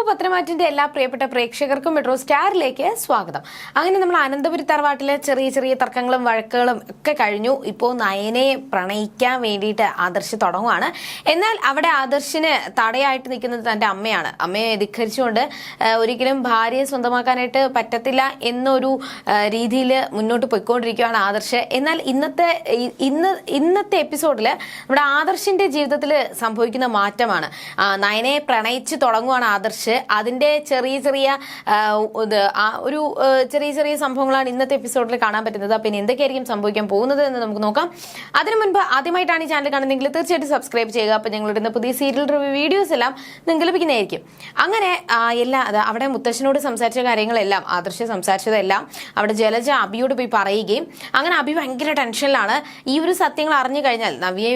അപ്പു പത്രമാറ്റിന്റെ എല്ലാ പ്രിയപ്പെട്ട പ്രേക്ഷകർക്കും മെട്രോ സ്റ്റാറിലേക്ക് സ്വാഗതം. അങ്ങനെ നമ്മൾ അനന്തപുരി തറവാട്ടിലെ ചെറിയ ചെറിയ തർക്കങ്ങളും വഴക്കുകളും ഒക്കെ കഴിഞ്ഞു. ഇപ്പോൾ നയനെ പ്രണയിക്കാൻ വേണ്ടിയിട്ട് ആദർശ് തുടങ്ങുവാണ്. എന്നാൽ അവിടെ ആദർശിന് തടയായിട്ട് നിൽക്കുന്നത് തന്റെ അമ്മയാണ്. അമ്മയെ ധിഖരിച്ചുകൊണ്ട് ഒരിക്കലും ഭാര്യയെ സ്വന്തമാക്കാനായിട്ട് പറ്റത്തില്ല എന്നൊരു രീതിയിൽ മുന്നോട്ട് പോയിക്കൊണ്ടിരിക്കുകയാണ് ആദർശ്. എന്നാൽ ഇന്നത്തെ ഇന്ന് ഇന്നത്തെ എപ്പിസോഡിൽ നമ്മുടെ ആദർശിന്റെ ജീവിതത്തിൽ സംഭവിക്കുന്ന മാറ്റമാണ്. നയനെ പ്രണയിച്ച് തുടങ്ങുവാണ് ആദർശ്. അതിന്റെ ചെറിയ ചെറിയ ഒരു ചെറിയ ചെറിയ സംഭവങ്ങളാണ് ഇന്നത്തെ എപ്പിസോഡിൽ കാണാൻ പറ്റുന്നത്. പിന്നെ എന്തൊക്കെയായിരിക്കും സംഭവിക്കാൻ പോകുന്നത് എന്ന് നമുക്ക് നോക്കാം. അതിനു മുൻപ് ആദ്യമായിട്ടാണ് ഈ ചാനൽ കാണുന്നതെങ്കിൽ തീർച്ചയായിട്ടും സബ്സ്ക്രൈബ് ചെയ്യുക. അപ്പോൾ ഞങ്ങളുടെ പുതിയ സീരിയൽ റിവ്യൂ വീഡിയോസ് എല്ലാം നിങ്ങൾക്ക് ലഭിക്കുന്നതായിരിക്കും. അങ്ങനെ എല്ലാ അവിടെ മുത്തശ്ശനോട് സംസാരിച്ച കാര്യങ്ങളെല്ലാം ആദർശ സംസാരിച്ചതെല്ലാം അവിടെ ജലജ അബിയോട് പോയി പറയുകയും അങ്ങനെ അബി ഭയങ്കര ടെൻഷനിലാണ്. ഈ ഒരു സത്യങ്ങൾ അറിഞ്ഞു കഴിഞ്ഞാൽ നവ്യെ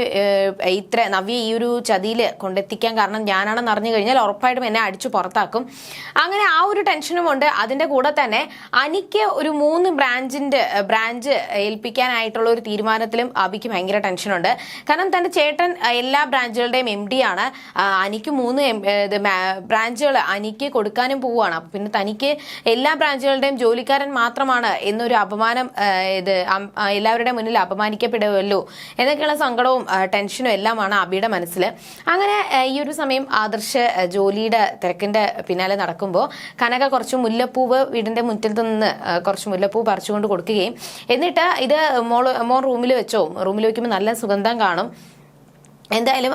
ഇത്ര നവ്യെ ഈ ഒരു ചതിയിൽ കൊണ്ടെത്തിക്കാൻ കാരണം ഞാനാണെന്ന് അറിഞ്ഞു കഴിഞ്ഞാൽ ഉറപ്പായിട്ടും എന്നെ അടിച്ചു പുറത്താക്കും. അങ്ങനെ ആ ഒരു ടെൻഷനും ഉണ്ട്. അതിന്റെ കൂടെ തന്നെ അനിക്ക് ഒരു മൂന്ന് ബ്രാഞ്ചിന്റെ ബ്രാഞ്ച് ഏൽപ്പിക്കാനായിട്ടുള്ള ഒരു തീരുമാനത്തിലും അബിക്ക് ഭയങ്കര ടെൻഷനുണ്ട് കാരണം തന്റെ ചേട്ടൻ എല്ലാ ബ്രാഞ്ചുകളുടെയും എം ഡി ആണ്. അനിക്ക് മൂന്ന് ബ്രാഞ്ചുകൾ അനിക്ക് കൊടുക്കാനും പോവുകയാണ്. പിന്നെ തനിക്ക് എല്ലാ ബ്രാഞ്ചുകളുടെയും ജോലിക്കാരൻ മാത്രമാണ് എന്നൊരു അപമാനം ഇത് എല്ലാവരുടെ മുന്നിൽ അപമാനിക്കപ്പെടുമല്ലോ എന്നൊക്കെയുള്ള സങ്കടവും ടെൻഷനും എല്ലാമാണ് അബിയുടെ മനസ്സിൽ അങ്ങനെ ഈ ഒരു സമയം ആദർശ് ജോലിയുടെ ജോലിയുടെ തിരക്കിന്റെ പിന്നാലെ നടക്കുമ്പോൾ കനക കുറച്ച് മുല്ലപ്പൂവ് വീടിന്റെ മുറ്റത്ത് നിന്ന് കുറച്ച് മുല്ലപ്പൂ പറിച്ചുകൊണ്ട് കൊടുക്കുകയും. എന്നിട്ട് ഇത് മോൾ മോൻ റൂമിൽ വെച്ചോ? റൂമിൽ വെക്കുമ്പോൾ നല്ല സുഗന്ധം കാണും. എന്തായാലും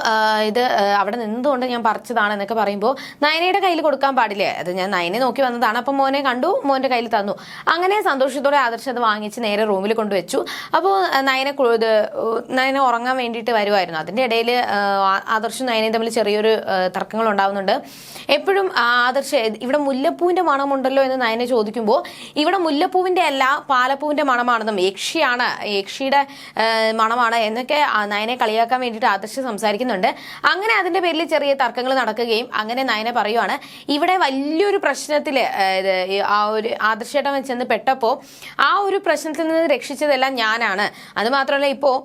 ഇത് അവിടെ നിന്നതുകൊണ്ട് ഞാൻ പറിച്ചതാണ് എന്നൊക്കെ പറയുമ്പോൾ നയനയുടെ കയ്യിൽ കൊടുക്കാൻ പാടില്ലേ? അത് ഞാൻ നയനെ നോക്കി വന്നതാണ്. അപ്പം മോനെ കണ്ടു മോന്റെ കയ്യിൽ തന്നു. അങ്ങനെ സന്തോഷത്തോടെ ആദർശ് അത് വാങ്ങിച്ച് നേരെ റൂമിൽ കൊണ്ടുവച്ചു. അപ്പോൾ നയനെ ഇത് നയന ഉറങ്ങാൻ വേണ്ടിയിട്ട് വരുമായിരുന്നു അതിന്റെ ഇടയിൽ ആദർശും നയനയും തമ്മിൽ ചെറിയൊരു തർക്കങ്ങൾ ഉണ്ടാവുന്നുണ്ട്. എപ്പോഴും ആദർശ ഇവിടെ മുല്ലപ്പൂവിന്റെ മണമുണ്ടല്ലോ എന്ന് നയനെ ചോദിക്കുമ്പോൾ ഇവിടെ മുല്ലപ്പൂവിന്റെ അല്ല പാലപ്പൂവിന്റെ മണമാണെന്നും യക്ഷിയാണ് യക്ഷിയുടെ മണമാണ് എന്നൊക്കെ നയനെ കളിയാക്കാൻ വേണ്ടിയിട്ട് ആദർശ് സംസാരിക്കുന്നുണ്ട്. അങ്ങനെ അതിന്റെ പേരിൽ ചെറിയ തർക്കങ്ങൾ നടക്കുകയും അങ്ങനെ നയനെ പറയുവാണ് ഇവിടെ വലിയൊരു പ്രശ്നത്തിൽ ആ ഒരു ആദർശേട്ടൻ ചെന്ന് പെട്ടപ്പോൾ ആ ഒരു പ്രശ്നത്തിൽ നിന്ന് രക്ഷിച്ചതെല്ലാം ഞാനാണ്. അത് മാത്രമല്ല ഇപ്പോൾ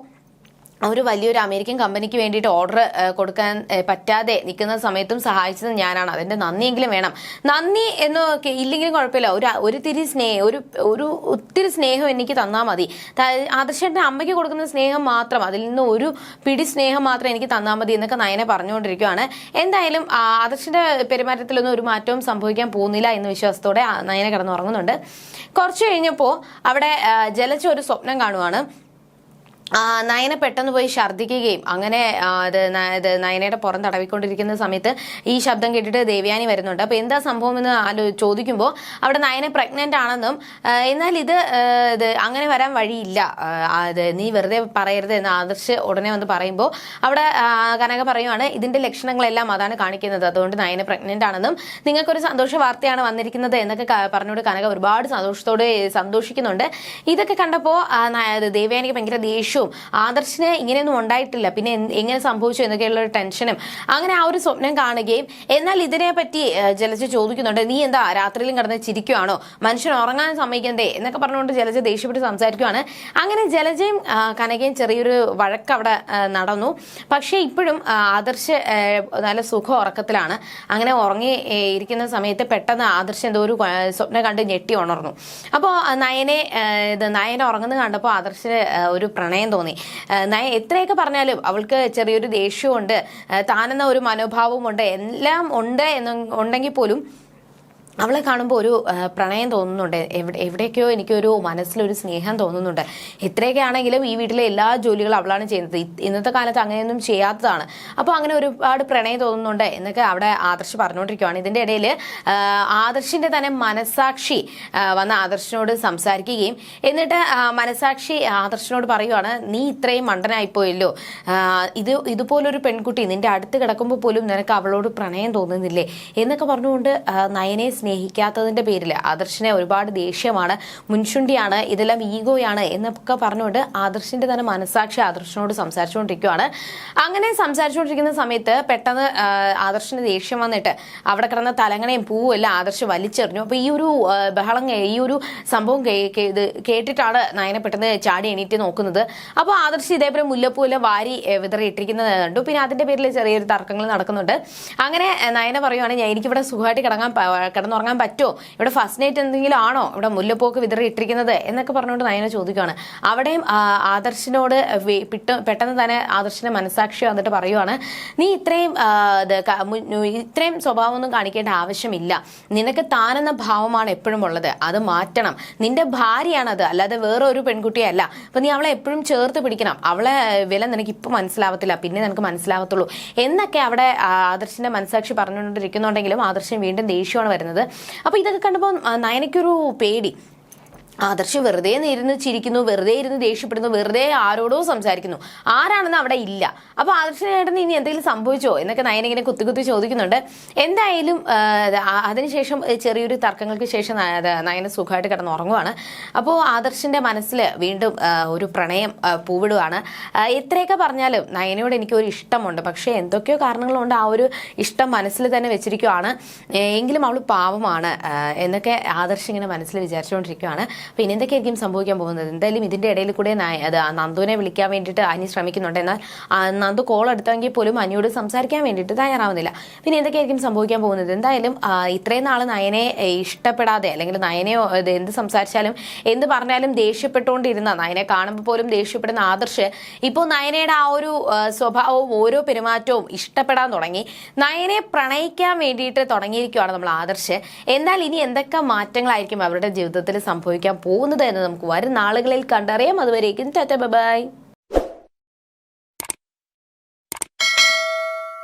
ഒരു വലിയൊരു അമേരിക്കൻ കമ്പനിക്ക് വേണ്ടിയിട്ട് ഓർഡർ കൊടുക്കാൻ പറ്റാതെ നിൽക്കുന്ന സമയത്തും സഹായിച്ചത് ഞാനാണ്. അതിന്റെ നന്ദിയെങ്കിലും വേണം. നന്ദി എന്നൊക്കെ ഇല്ലെങ്കിലും കുഴപ്പമില്ല. ഒരു ഒരു തിരി സ്നേഹം ഒരു ഒരു ഒത്തിരി സ്നേഹം എനിക്ക് തന്നാൽ മതി. ആദർശന്റെ അമ്മയ്ക്ക് കൊടുക്കുന്ന സ്നേഹം മാത്രം അതിൽ നിന്ന് ഒരു പിടി സ്നേഹം മാത്രം എനിക്ക് തന്നാൽ മതി എന്നൊക്കെ നയനെ പറഞ്ഞുകൊണ്ടിരിക്കുകയാണ് എന്തായാലും ആദർശന്റെ പെരുമാറ്റത്തിലൊന്നും ഒരു മാറ്റവും സംഭവിക്കാൻ പോകുന്നില്ല എന്ന വിശ്വാസത്തോടെ നയനെ കിടന്നുറങ്ങുന്നുണ്ട്. കുറച്ച് കഴിഞ്ഞപ്പോൾ അവിടെ ജലച്ച ഒരു സ്വപ്നം കാണുവാണ്. നയന പെട്ടെന്ന് പോയി ഛർദ്ദിക്കുകയും അങ്ങനെ അത് ഇത് നയനയുടെ പുറം തടവിക്കൊണ്ടിരിക്കുന്ന സമയത്ത് ഈ ശബ്ദം കേട്ടിട്ട് ദേവ്യാനി വരുന്നുണ്ട്. അപ്പോൾ എന്താ സംഭവം എന്ന് ആലോ ചോദിക്കുമ്പോൾ അവിടെ നയന പ്രഗ്നന്റ് ആണെന്നും എന്നാൽ ഇത് ഇത് അങ്ങനെ വരാൻ വഴിയില്ല. അത് നീ വെറുതെ പറയരുത് എന്ന് ആദർശ് ഉടനെ വന്ന് പറയുമ്പോൾ അവിടെ കനക പറയുവാണ് ഇതിന്റെ ലക്ഷണങ്ങളെല്ലാം അതാണ് കാണിക്കുന്നത്. അതുകൊണ്ട് നയന പ്രഗ്നന്റ് ആണെന്നും നിങ്ങൾക്കൊരു സന്തോഷ വാർത്തയാണ് വന്നിരിക്കുന്നത് എന്നൊക്കെ പറഞ്ഞുകൊണ്ട് കനക ഒരുപാട് സന്തോഷത്തോടെ സന്തോഷിക്കുന്നുണ്ട്. ഇതൊക്കെ കണ്ടപ്പോൾ ദേവയാനിക്ക് ഭയങ്കര ദേഷ്യവും ആദർശിന് ഇങ്ങനെയൊന്നും ഉണ്ടായിട്ടില്ല. പിന്നെ എങ്ങനെ സംഭവിച്ചു എന്നൊക്കെയുള്ള ഒരു ടെൻഷനും. അങ്ങനെ ആ ഒരു സ്വപ്നം കാണുകയും എന്നാൽ ഇതിനെ പറ്റി ജലജ ചോദിക്കുന്നുണ്ട്. നീ എന്താ രാത്രിയിലും കിടന്ന് ചിരിക്കുവാണോ? മനുഷ്യൻ ഉറങ്ങാൻ സമ്മതിക്കണ്ടേ? എന്നൊക്കെ പറഞ്ഞുകൊണ്ട് ജലജ ദേഷ്യപ്പെട്ട് സംസാരിക്കുവാണ്. അങ്ങനെ ജലജയും കനകയും ചെറിയൊരു വഴക്ക് അവിടെ നടന്നു. പക്ഷേ ഇപ്പോഴും ആദർശ് നല്ല സുഖ ഉറക്കത്തിലാണ്. അങ്ങനെ ഉറങ്ങി ഇരിക്കുന്ന സമയത്ത് പെട്ടെന്ന് ആദർശ് എന്തോ ഒരു സ്വപ്നം കണ്ട് ഞെട്ടി ഉണർന്നു. അപ്പോൾ നയനെ ഇത് നയനെ ഉറങ്ങുന്നത് കണ്ടപ്പോൾ ആദർശ് ഒരു പ്രണയം തോന്നി. ആ, നയ എത്രയൊക്കെ പറഞ്ഞാലും അവൾക്ക് ചെറിയൊരു ദേഷ്യമുണ്ട് താനെന്ന ഒരു മനോഭാവമുണ്ട് എല്ലാം ഉണ്ട് എന്ന് ഉണ്ടെങ്കിൽ പോലും അവളെ കാണുമ്പോൾ ഒരു പ്രണയം തോന്നുന്നുണ്ട്. എവിടെ എവിടേക്കോ എനിക്കൊരു മനസ്സിലൊരു സ്നേഹം തോന്നുന്നുണ്ട്. ഇത്രയൊക്കെ ആണെങ്കിലും ഈ വീട്ടിലെ എല്ലാ ജോലികളും അവളാണ് ചെയ്യുന്നത്. ഇന്നത്തെ കാലത്ത് അങ്ങനെയൊന്നും ചെയ്യാത്തതാണ്. അപ്പോൾ അങ്ങനെ ഒരുപാട് പ്രണയം തോന്നുന്നുണ്ട് എന്നൊക്കെ അവിടെ ആദർശ് പറഞ്ഞുകൊണ്ടിരിക്കുകയാണ് ഇതിന്റെ ഇടയിൽ ആദർശിന്റെ തന്നെ മനസാക്ഷി വന്ന് ആദർശിനോട് സംസാരിക്കുകയും എന്നിട്ട് മനസാക്ഷി ആദർശിനോട് പറയുവാണ് നീ ഇത്രയും മണ്ടനായിപ്പോയല്ലോ. ഇത് ഇതുപോലൊരു പെൺകുട്ടി നിന്റെ അടുത്ത് കിടക്കുമ്പോൾ പോലും നിനക്ക് അവളോട് പ്രണയം തോന്നുന്നില്ലേ? എന്നൊക്കെ പറഞ്ഞുകൊണ്ട് നയനെ സ്നേഹിക്കാത്തതിന്റെ പേരിൽ ആദർശിനെ ഒരുപാട് ദേഷ്യമാണ്. മുൻശുണ്ടിയാണ് ഇതെല്ലാം ഈഗോയാണ് എന്നൊക്കെ പറഞ്ഞുകൊണ്ട് ആദർശിന്റെ തന്നെ മനസാക്ഷി ആദർശിനോട് സംസാരിച്ചുകൊണ്ടിരിക്കുകയാണ് അങ്ങനെ സംസാരിച്ചുകൊണ്ടിരിക്കുന്ന സമയത്ത് പെട്ടെന്ന് ആദർശിന് ദേഷ്യം വന്നിട്ട് അവിടെ കിടന്ന തലങ്ങണയും പൂവും എല്ലാം ആദർശ് വലിച്ചെറിഞ്ഞു. അപ്പൊ ഈ ഒരു ബഹളം ഈ ഒരു സംഭവം കേട്ടിട്ടാണ് നയനെ പെട്ടെന്ന് ചാടി എണീറ്റ് നോക്കുന്നത്. അപ്പോൾ ആദർശ് ഇതേപോലെ മുല്ലപ്പൂ എല്ലാം വാരി വിതറിയിട്ടിരിക്കുന്നത് കണ്ടു. പിന്നെ അതിന്റെ പേരിൽ ചെറിയൊരു തർക്കങ്ങൾ നടക്കുന്നുണ്ട്. അങ്ങനെ നയന പറയുവാണെങ്കിൽ എനിക്കിവിടെ സുഖമായിട്ട് കിടങ്ങാൻ പ- കിടന്നുറങ്ങാൻ പറ്റുമോ? ഇവിടെ ഫസ്റ്റ് നൈറ്റ് എന്തെങ്കിലും ആണോ? ഇവിടെ മുല്ലപ്പോക്ക് വിതറി ഇട്ടിരിക്കുന്നത്? എന്നൊക്കെ പറഞ്ഞുകൊണ്ട് നയന ചോദിക്കുകയാണ് അവിടെയും ആദർശിനോട് പെട്ടെന്ന് തന്നെ ആദർശിന്റെ മനസാക്ഷി വന്നിട്ട് പറയുവാണ് നീ ഇത്രയും ഇത്രയും സ്വഭാവമൊന്നും കാണിക്കേണ്ട ആവശ്യമില്ല. നിനക്ക് താനെന്ന ഭാവമാണ് എപ്പോഴും ഉള്ളത്. അത് മാറ്റണം. നിന്റെ ഭാര്യയാണത്. അല്ലാതെ വേറെ ഒരു പെൺകുട്ടിയല്ല. അപ്പൊ നീ അവളെ എപ്പോഴും ചേർത്ത് പിടിക്കണം. അവളെ വില നിനക്ക് ഇപ്പൊ മനസ്സിലാവത്തില്ല. പിന്നെ നിനക്ക് മനസ്സിലാവത്തുള്ളൂ. എന്നൊക്കെ അവിടെ ആദർശിന്റെ മനസാക്ഷി പറഞ്ഞുകൊണ്ടിരിക്കുന്നുണ്ടെങ്കിലും ആദർശൻ വീണ്ടും ദേഷ്യമാണ് വരുന്നത്. അപ്പൊ ഇതൊക്കെ കണ്ടപ്പോൾ നയനയ്ക്കൊരു പേടി. ആദർശ് വെറുതെ ഇരുന്ന് ചിരിക്കുന്നു വെറുതെ ഇരുന്ന് ദേഷ്യപ്പെടുന്നു വെറുതെ ആരോടോ സംസാരിക്കുന്നു. ആരാണെന്ന് അവിടെ ഇല്ല. അപ്പൊ ആദർശനായിട്ട് ഇനി എന്തെങ്കിലും സംഭവിച്ചോ? എന്നൊക്കെ നയൻ ഇങ്ങനെ കുത്തി കുത്തി ചോദിക്കുന്നുണ്ട്. എന്തായാലും അതിനുശേഷം ചെറിയൊരു തർക്കങ്ങൾക്ക് ശേഷം നയന സുഖമായിട്ട് കിടന്ന് ഉറങ്ങുവാണ്. അപ്പോൾ ആദർശിന്റെ മനസ്സിൽ വീണ്ടും ഒരു പ്രണയം പൂവിടുവാണ്. എത്രയൊക്കെ പറഞ്ഞാലും നയനയോട് എനിക്ക് ഒരു ഇഷ്ടമുണ്ട്. പക്ഷേ എന്തൊക്കെയോ കാരണങ്ങളുണ്ട് ആ ഒരു ഇഷ്ടം മനസ്സിൽ തന്നെ വെച്ചിരിക്കുവാണ്. എങ്കിലും അവൾ പാവമാണ്. എന്നൊക്കെ ആദർശ് ഇങ്ങനെ മനസ്സിൽ വിചാരിച്ചുകൊണ്ടിരിക്കുകയാണ് അപ്പോൾ ഇനി എന്തൊക്കെയായിരിക്കും സംഭവിക്കാൻ പോകുന്നത്? എന്തായാലും ഇതിന്റെ ഇടയിൽ കൂടെ അത് നന്ദുവിനെ വിളിക്കാൻ വേണ്ടിയിട്ട് അനി ശ്രമിക്കുന്നുണ്ട്. എന്നാൽ നന്ദു കോൾ എടുത്തെങ്കിൽ പോലും അനിയോട് സംസാരിക്കാൻ വേണ്ടിയിട്ട് തയ്യാറാവുന്നില്ല. പിന്നെ എന്തൊക്കെയായിരിക്കും സംഭവിക്കാൻ പോകുന്നത്? എന്തായാലും ഇത്രയും നാൾ നയനെ ഇഷ്ടപ്പെടാതെ അല്ലെങ്കിൽ നയനെയോ എന്ത് സംസാരിച്ചാലും എന്ത് പറഞ്ഞാലും ദേഷ്യപ്പെട്ടുകൊണ്ടിരുന്ന നയനെ കാണുമ്പോൾ പോലും ദേഷ്യപ്പെടുന്ന ആദർശ് ഇപ്പോൾ നയനയുടെ ആ ഒരു സ്വഭാവവും ഓരോ പെരുമാറ്റവും ഇഷ്ടപ്പെടാൻ തുടങ്ങി. നയനെ പ്രണയിക്കാൻ വേണ്ടിയിട്ട് തുടങ്ങിയിരിക്കുകയാണ് നമ്മൾ ആദർശ്. എന്നാൽ ഇനി എന്തൊക്കെ മാറ്റങ്ങളായിരിക്കും അവരുടെ ജീവിതത്തിൽ സംഭവിക്കാൻ പോകുന്നത് എന്ന് നമുക്ക് വരും നാളുകളിൽ കണ്ടറിയാം. അതുവരേക്കും ടാറ്റ ബൈ.